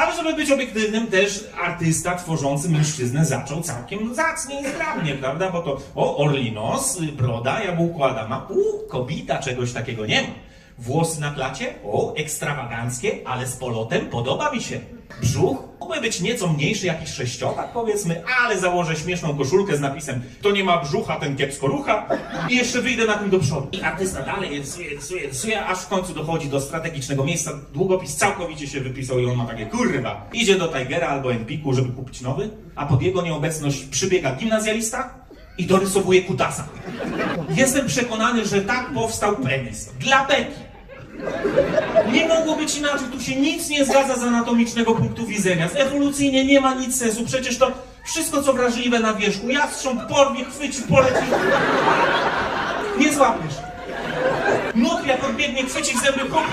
Ale żeby być obiektywnym, też artysta tworzący mężczyznę zaczął całkiem zacnie i zgrabnie, prawda? Bo to o, orlinos, broda, jabłko Adama, u, kobita, czegoś takiego nie ma. Włosy na klacie? O, ekstrawaganckie, ale z polotem podoba mi się. Brzuch? Mógłby być nieco mniejszy, jakiś sześciopak powiedzmy, ale założę śmieszną koszulkę z napisem To nie ma brzucha, ten kiepsko rucha i jeszcze wyjdę na tym do przodu. I artysta dalej rysuje, rysuje, rysuje, aż w końcu dochodzi do strategicznego miejsca. Długopis całkowicie się wypisał i on ma takie kurwa. Idzie do Tigera albo Empiku, żeby kupić nowy, a pod jego nieobecność przybiega gimnazjalista i dorysowuje kutasa. Jestem przekonany, że tak powstał premis. Dla beki. Być inaczej, tu się nic nie zgadza z anatomicznego punktu widzenia. Z ewolucyjnie nie ma nic sensu, przecież to wszystko co wrażliwe na wierzchu. Jastrząb porwie, chwyci, poleci. Nie złapiesz. Nutria podbiegnie, chwyci w zęby, hop.